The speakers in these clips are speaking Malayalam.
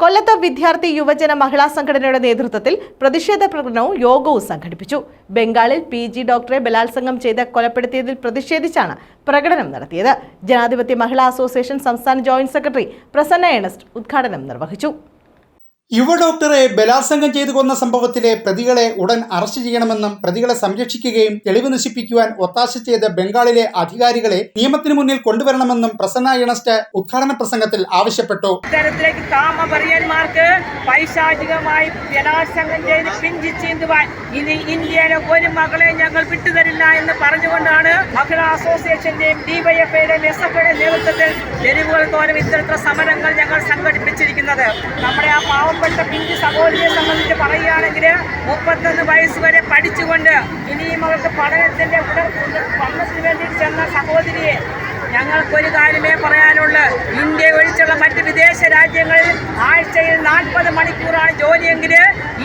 കൊല്ലത്ത് വിദ്യാർത്ഥി യുവജന മഹിളാ സംഘടനയുടെ നേതൃത്വത്തിൽ പ്രതിഷേധ പ്രകടനവും യോഗവും സംഘടിപ്പിച്ചു. ബംഗാളിൽ പി ജി ഡോക്ടറെ ബലാത്സംഗം ചെയ്ത് കൊലപ്പെടുത്തിയതിൽ പ്രതിഷേധിച്ചാണ് പ്രകടനം നടത്തിയത്. ജനാധിപത്യ മഹിളാ അസോസിയേഷൻ സംസ്ഥാന ജോയിന്റ് സെക്രട്ടറി പ്രസന്ന എണസ്റ്റ് ഉദ്ഘാടനം നിർവഹിച്ചു. യുവ ഡോക്ടറെ ബലാത്സംഗം ചെയ്തു കൊന്ന സംഭവത്തിലെ പ്രതികളെ ഉടൻ അറസ്റ്റ് ചെയ്യണമെന്നും പ്രതികളെ സംരക്ഷിക്കുകയും തെളിവ് നശിപ്പിക്കുവാൻ ഒത്താശ ചെയ്ത ബംഗാളിലെ അധികാരികളെ നിയമത്തിന് മുന്നിൽ കൊണ്ടുവരണമെന്നും പ്രസന്ന ഇണസ്റ്റ് ഉദ്ഘാടന പ്രസംഗത്തിൽ ആവശ്യപ്പെട്ടു. ഇത്തരത്തിലേക്ക് കാമപരിയന്മാർക്ക് പൈശാചികമായി ബലാത്സംഗം ചെയ്ത് പിഞ്ചിചീന്തുവാൻ ഇനി ഇന്ത്യയിലെ ഒരു മകളെ ഞങ്ങൾ വിട്ടുതരില്ല എന്ന് പറഞ്ഞുകൊണ്ടാണ് മഹിളാ അസോസിയേഷന്റെയും ഡിവൈഎഫ്ഐയുടെയും എസ് എഫ് നേതൃത്വത്തിൽ തെരുവുകൾ തോരം ഇത്തരത്തിലുള്ള സമരങ്ങൾ ഞങ്ങൾ സംഘടിപ്പിച്ചിരിക്കുന്നത്. നമ്മുടെ ആ പാവപ്പെട്ട പിഞ്ചു സഹോദരിയെ സംബന്ധിച്ച് പറയുകയാണെങ്കിൽ മുപ്പത്തൊന്ന് വയസ്സ് വരെ പഠിച്ചുകൊണ്ട് ഇനിയും അവർക്ക് പഠനത്തിന്റെ ഉടൻ പഠനത്തിന് വേണ്ടി ചെന്ന സഹോദരിയെ ഞങ്ങൾക്കൊരു കാര്യമേ പറയാനുള്ളൂ. ഇന്ത്യ ഒഴിച്ചുള്ള മറ്റ് വിദേശ രാജ്യങ്ങളിൽ ആഴ്ചയിൽ നാൽപ്പത് മണിക്കൂറാണ് ജോലിയെങ്കിൽ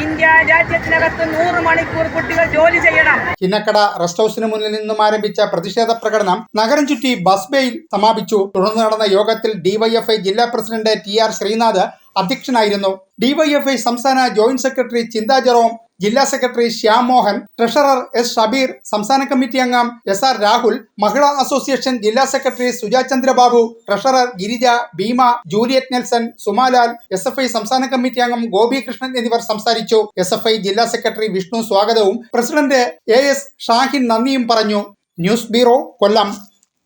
ഇന്ത്യ രാജ്യത്തിനകത്ത് നൂറ് മണിക്കൂർ കുട്ടികൾ ജോലി ചെയ്യണം. ചിന്നക്കട റെസ്റ്റ് ഹൌസിന് മുന്നിൽ നിന്നും ആരംഭിച്ച പ്രതിഷേധ പ്രകടനം നഗരം ചുറ്റി ബസ് ബേയിൽ സമാപിച്ചു. തുടർന്ന് നടന്ന യോഗത്തിൽ ഡിവൈഎഫ്ഐ ജില്ലാ പ്രസിഡന്റ് ടി ആർ ശ്രീനാഥ് അധ്യക്ഷനായിരുന്നു. ഡിവൈഎഫ്ഐ സംസ്ഥാന ജോയിന്റ് സെക്രട്ടറി ചിന്താ ജെറോം ജില്ലാ secretary Shyam Mohan treasurer S Shabeer സംസ്ഥാന കമ്മിറ്റി അംഗം S R Rahul Mahila Association ജില്ലാ secretary Suja Chandrababu treasurer Girija Bheema Juliet Nelson Sumalal S F I സംസ്ഥാന കമ്മിറ്റി അംഗം ഗോപികൃഷ്ണൻ എന്നിവർ സംസാരിച്ചു. എസ് എഫ് ഐ ജില്ലാ സെക്രട്ടറി വിഷ്ണു സ്വാഗതവും പ്രസിഡന്റ് എ എസ് ഷാഹിൻ നന്ദിയും പറഞ്ഞു. News bureau Kollam.